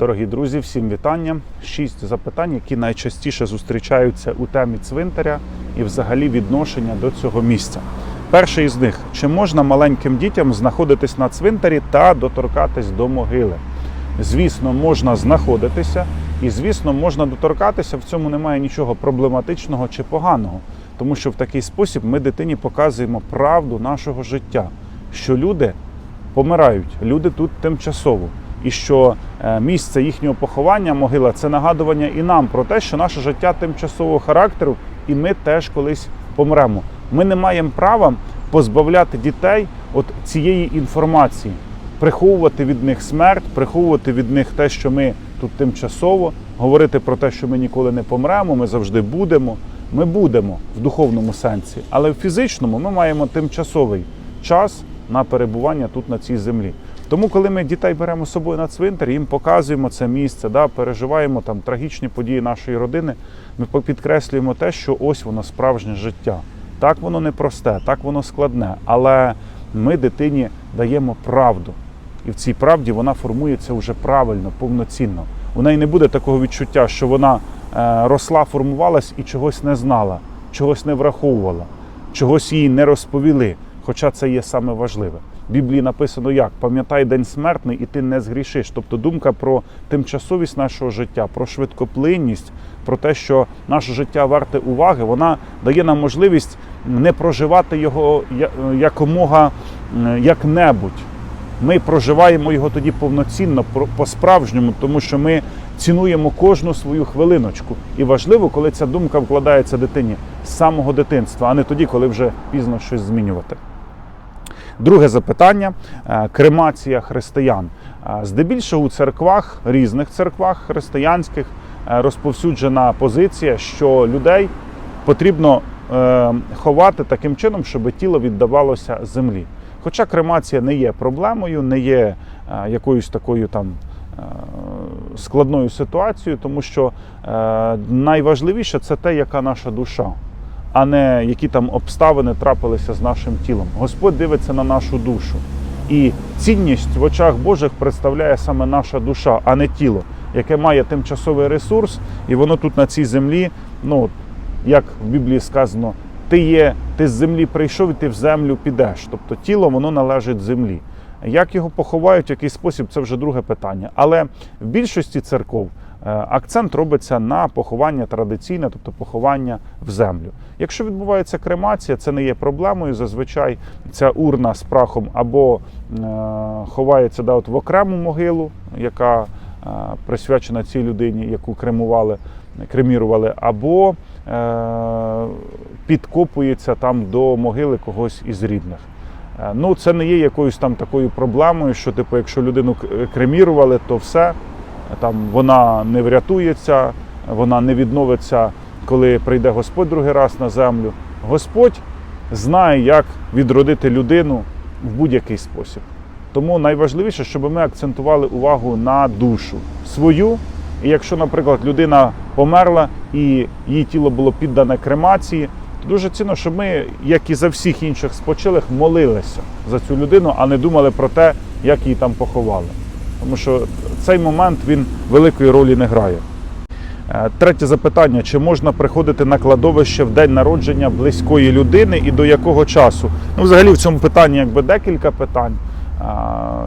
Дорогі друзі, всім вітання. Шість запитань, які найчастіше зустрічаються у темі цвинтаря і взагалі відношення до цього місця. Перше із них: чи можна маленьким дітям знаходитись на цвинтарі та доторкатись до могили? Звісно, можна знаходитися, і звісно, можна доторкатися. В цьому немає нічого проблематичного чи поганого, тому що в такий спосіб ми дитині показуємо правду нашого життя, що люди помирають, люди тут тимчасово. І що е, місце їхнього поховання, могила це нагадування і нам про те, що наше життя тимчасового характеру, і ми теж колись помремо. Ми не маємо права позбавляти дітей от цієї інформації, приховувати від них смерть, приховувати від них те, що ми тут тимчасово, говорити про те, що ми ніколи не помремо, ми завжди будемо. Ми будемо в духовному сенсі, але в фізичному ми маємо тимчасовий час на перебування тут на цій землі. Тому, коли ми дітей беремо з собою на цвинтар, їм показуємо це місце, да, переживаємо там трагічні події нашої родини, ми підкреслюємо те, що ось воно справжнє життя. Так воно не просте, так воно складне, але ми дитині даємо правду. І в цій правді вона формується вже правильно, повноцінно. У неї не буде такого відчуття, що вона е, росла, формувалась і чогось не знала, чогось не враховувала, чогось їй не розповіли. Хоча це є саме важливе. Біблії написано як пам'ятай день смертний, і ти не згрішиш. Тобто думка про тимчасовість нашого життя, про швидкоплинність, про те, що наше життя варте уваги, вона дає нам можливість не проживати його якомога як-небудь. Ми проживаємо його тоді повноцінно, по-справжньому, тому що ми цінуємо кожну свою хвилиночку. І важливо, коли ця думка вкладається дитині з самого дитинства, а не тоді, коли вже пізно щось змінювати. Друге запитання Е, кремація християн. Е, Здебільшого у церквах, різних церквах християнських е, розповсюджена позиція, що людей потрібно ховати таким чином, щоб тіло віддавалося землі. Хоча кремація не є проблемою, не є якоюсь такою там складною ситуацією, тому що найважливіше це те, яка наша душа а не які там обставини трапилися з нашим тілом. Господь дивиться на нашу душу. І цінність в очах Божих представляє саме наша душа, а не тіло, яке має тимчасовий ресурс, і воно тут на цій землі, ну як в Біблії сказано, ти є, ти з землі прийшов і ти в землю підеш. Тобто тіло воно належить землі. Як його поховають, в який спосіб, це вже друге питання. Але в більшості церков акцент робиться на поховання традиційне, тобто поховання в землю. Якщо відбувається кремація, це не є проблемою. Зазвичай ця урна з прахом або е, ховається да, от в окрему могилу, яка е, присвячена цій людині, яку кремували, кремірували, або е, підкопується там до могили когось із рідних. Е, Ну, це не є якоюсь там такою проблемою, що, типу, якщо людину кремірували, то все, там вона не врятується, вона не відновиться, коли прийде Господь другий раз на землю. Господь знає, як відродити людину в будь-який спосіб. Тому найважливіше, щоб ми акцентували увагу на душу свою. І якщо, наприклад, людина померла і її тіло було піддане кремації, то дуже цінно, щоб ми, як і за всіх інших спочилих, молилися за цю людину, а не думали про те, як її там поховали. Тому що цей момент він великої ролі не грає. Е, Третє запитання: чи можна приходити на кладовище в день народження близької людини і до якого часу? Ну, взагалі, в цьому питанні якби декілька питань.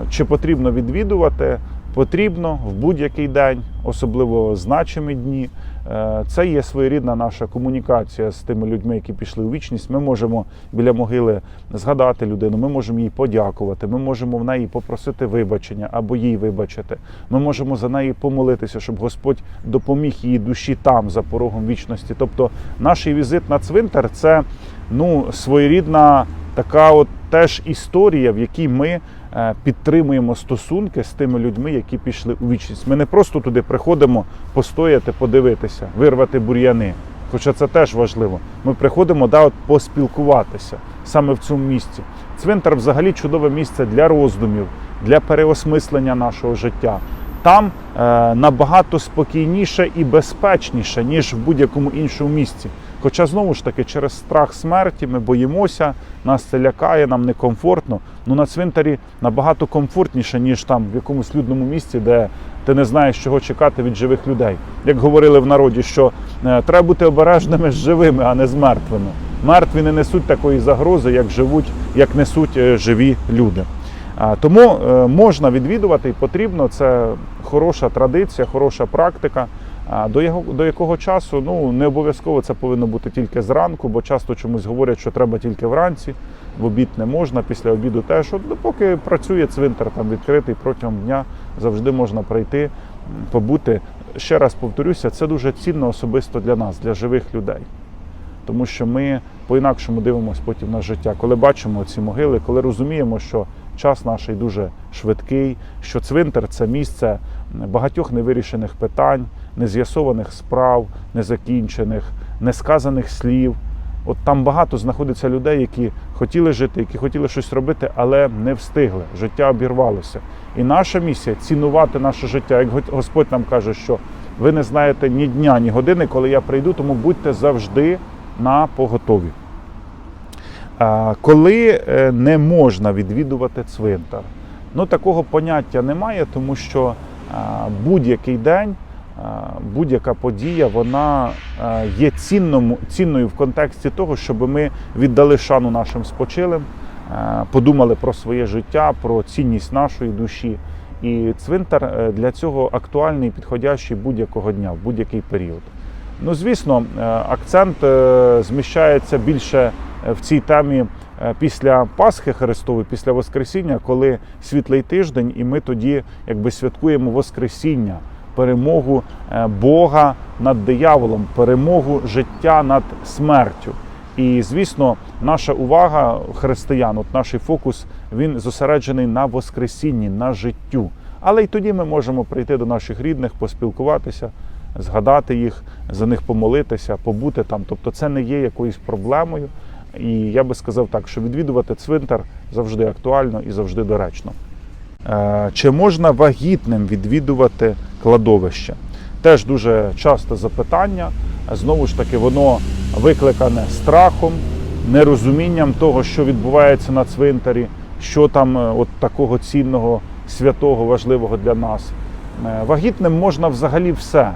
Чи потрібно відвідувати? Потрібно в будь-який день, особливо значимі дні. Е, Це є своєрідна наша комунікація з тими людьми, які пішли у вічність. Ми можемо біля могили згадати людину, ми можемо їй подякувати, ми можемо в неї попросити вибачення або їй вибачити. Ми можемо за неї помолитися, щоб Господь допоміг її душі там, за порогом вічності. Тобто, наш візит на цвинтар це ну, своєрідна така от теж історія, в якій ми підтримуємо стосунки з тими людьми, які пішли у вічність. Ми не просто туди приходимо постояти, подивитися, вирвати бур'яни. Хоча це теж важливо. Ми приходимо да, от поспілкуватися саме в цьому місці. Цвинтар взагалі чудове місце для роздумів, для переосмислення нашого життя. Там е, набагато спокійніше і безпечніше, ніж в будь-якому іншому місці. Хоча знову ж таки через страх смерті ми боїмося, нас це лякає, нам некомфортно. Ну на цвинтарі набагато комфортніше, ніж там в якомусь людному місці, де ти не знаєш, чого чекати від живих людей. Як говорили в народі, що е, треба бути обережними з живими, а не з мертвими. Мертві не несуть такої загрози, як живуть, як несуть е, живі люди. Тому е, можна відвідувати і потрібно. Це хороша традиція, хороша практика. До його до якого часу ну не обов'язково це повинно бути тільки зранку, бо часто чомусь говорять, що треба тільки вранці, в обід не можна, після обіду теж. От поки працює цвинтар там відкритий протягом дня, завжди можна прийти, побути. Ще раз повторюся, це дуже цінно особисто для нас, для живих людей. Тому що ми по-інакшому дивимося потім на життя, коли бачимо ці могили, коли розуміємо, що час наш дуже швидкий, що цвинтар це місце багатьох невирішених питань, нез'ясованих справ, незакінчених, несказаних слів. От там багато знаходиться людей, які хотіли жити, які хотіли щось робити, але не встигли. Життя обірвалося. І наша місія цінувати наше життя. Як Господь нам каже, що ви не знаєте ні дня, ні години, коли я прийду, тому будьте завжди на поготові. Коли е, не можна відвідувати цвинтар, ну такого поняття немає, тому що будь-який день, будь-яка подія, вона є цінному, цінною в контексті того, щоб ми віддали шану нашим спочилим, подумали про своє життя, про цінність нашої душі. І цвинтар е, для цього актуальний, підходящий будь-якого дня, в будь-який період. Ну, звісно, е, акцент е, зміщається більше в цій темі після Пасхи Христової, після Воскресіння, коли світлий тиждень, і ми тоді якби святкуємо Воскресіння, перемогу е, Бога над дияволом, перемогу життя над смертю. І звісно, наша увага християн, от наш фокус, він зосереджений на Воскресінні, на життю. Але й тоді ми можемо прийти до наших рідних, поспілкуватися, згадати їх, за них помолитися, побути там. Тобто це не є якоюсь проблемою. І я би сказав так, що відвідувати цвинтар завжди актуально і завжди доречно. Е, Чи можна вагітним відвідувати кладовище? Теж дуже часте запитання. Знову ж таки, воно викликане страхом, нерозумінням того, що відбувається на цвинтарі, що там е, от такого цінного, святого, важливого для нас. Е, Вагітним можна взагалі все.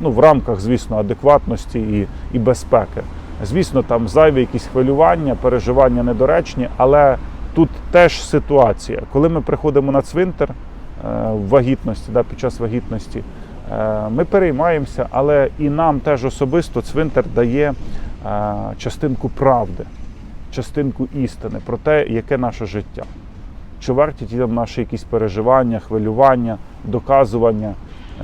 Ну, в рамках, звісно, адекватності і, і безпеки. Звісно, там зайві якісь хвилювання, переживання недоречні, але тут теж ситуація. Коли ми приходимо на цвинтар вагітності, да, під час вагітності, е, ми переймаємося, але і нам теж особисто цвинтар дає е, частинку правди, частинку істини про те, яке наше життя. Чи варті ті там наші якісь переживання, хвилювання, доказування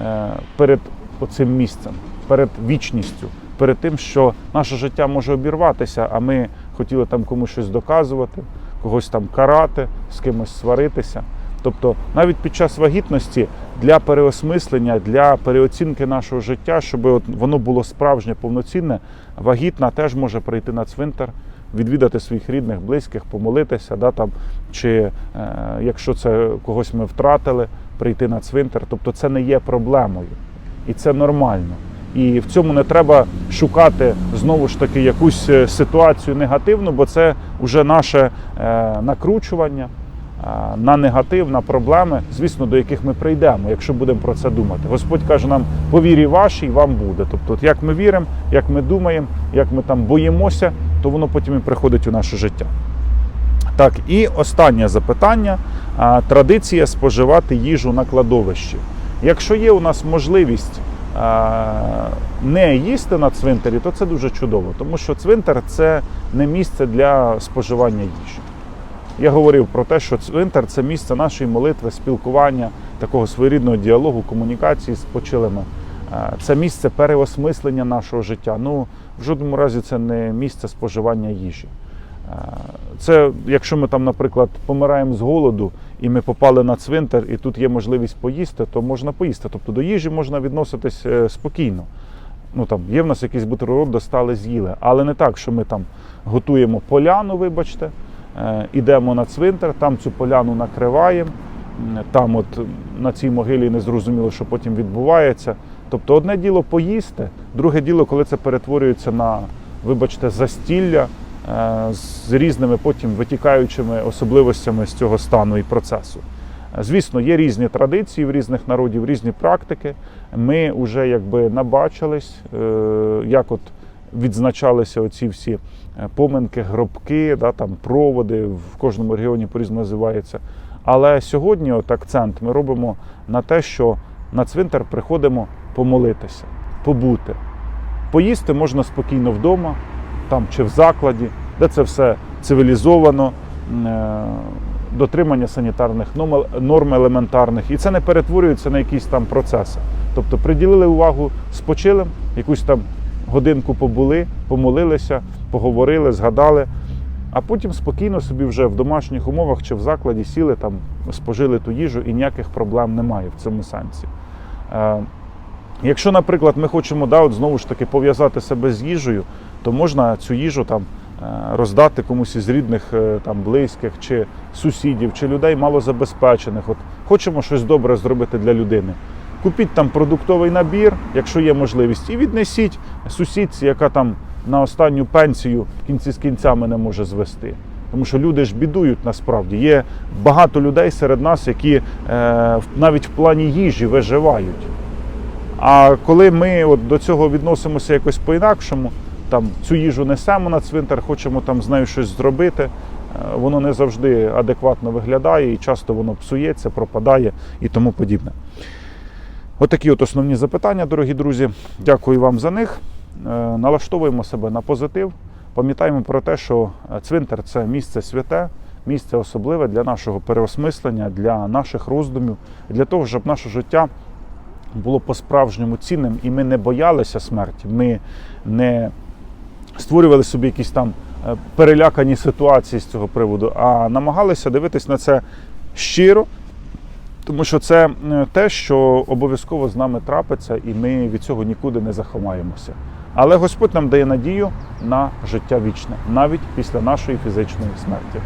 е, перед оцим місцем, перед вічністю, перед тим, що наше життя може обірватися, а ми хотіли там комусь щось доказувати, когось там карати, з кимось сваритися. Тобто навіть під час вагітності для переосмислення, для переоцінки нашого життя, щоб от воно було справжнє, повноцінне, вагітна теж може прийти на цвинтар, відвідати своїх рідних, близьких, помолитися, да, там, чи е, якщо це когось ми втратили, прийти на цвинтар. Тобто це не є проблемою. І це нормально. І в цьому не треба шукати знову ж таки якусь е, ситуацію негативну, бо це вже наше е, накручування на негатив, на проблеми, звісно, до яких ми прийдемо, якщо будемо про це думати. Господь каже нам, по вірі вашій вам буде. Тобто, от як ми віримо, як ми думаємо, як ми там боїмося, то воно потім і приходить у наше життя. Так, і останнє запитання: традиція споживати їжу на кладовищі. Якщо є у нас можливість не їсти на цвинтарі, то це дуже чудово, тому що цвинтар це не місце для споживання їжі. Я говорив про те, що цвинтар це місце нашої молитви, спілкування, такого своєрідного діалогу, комунікації з почилими. Це місце переосмислення нашого життя. Ну, в жодному разі це не місце споживання їжі. Це якщо ми там, наприклад, помираємо з голоду і ми попали на цвинтар, і тут є можливість поїсти, то можна поїсти. Тобто до їжі можна відноситись е, спокійно. Ну там є в нас якийсь бутерброд, достали, з'їли. Але не так, що ми там готуємо поляну, вибачте, е, ідемо на цвинтар, там цю поляну накриваємо. Там, от на цій могилі не зрозуміло, що потім відбувається. Тобто, одне діло поїсти, друге діло, коли це перетворюється на, вибачте, застілля е, з різними потім витікаючими особливостями з цього стану і процесу. Звісно, є різні традиції в різних народів, різні практики. Ми вже якби набачились, е, як от відзначалися оці всі е, поминки, гробки, да, там проводи в кожному регіоні по-різному називається. Але сьогодні от акцент ми робимо на те, що на цвинтар приходимо помолитися, побути. Поїсти можна спокійно вдома, там чи в закладі, де це все цивілізовано, е, дотримання санітарних норм елементарних. І це не перетворюється на якісь там процеси. Тобто приділили увагу спочилим, якусь там годинку побули, помолилися, поговорили, згадали, а потім спокійно собі вже в домашніх умовах чи в закладі сіли, там, спожили ту їжу і ніяких проблем немає в цьому сенсі. Е, Якщо, наприклад, ми хочемо да, от знову ж таки пов'язати себе з їжею, то можна цю їжу там е, роздати комусь із рідних, е, там близьких, чи сусідів, чи людей малозабезпечених. От хочемо щось добре зробити для людини. Купіть там продуктовий набір, якщо є можливість, і віднесіть сусідці, яка там на останню пенсію кінці з кінцями не може звести. Тому що люди ж бідують насправді. Є багато людей серед нас, які е, навіть в плані їжі виживають. А коли ми от до цього відносимося якось по-інакшому, там цю їжу несемо на цвинтар, хочемо там з нею щось зробити, е, воно не завжди адекватно виглядає і часто воно псується, пропадає і тому подібне. Отакі от основні запитання, дорогі друзі. Дякую вам за них. Е, Налаштовуємо себе на позитив. Пам'ятаємо про те, що е, цвинтар це місце святе, місце особливе для нашого переосмислення, для наших роздумів, для того, щоб наше життя було по-справжньому цінним, і ми не боялися смерті. Ми не створювали собі якісь там е, перелякані ситуації з цього приводу, а намагалися дивитись на це щиро, тому що це е, те, що обов'язково з нами трапиться, і ми від цього нікуди не заховаємося. Але Господь нам дає надію на життя вічне, навіть після нашої фізичної смерті.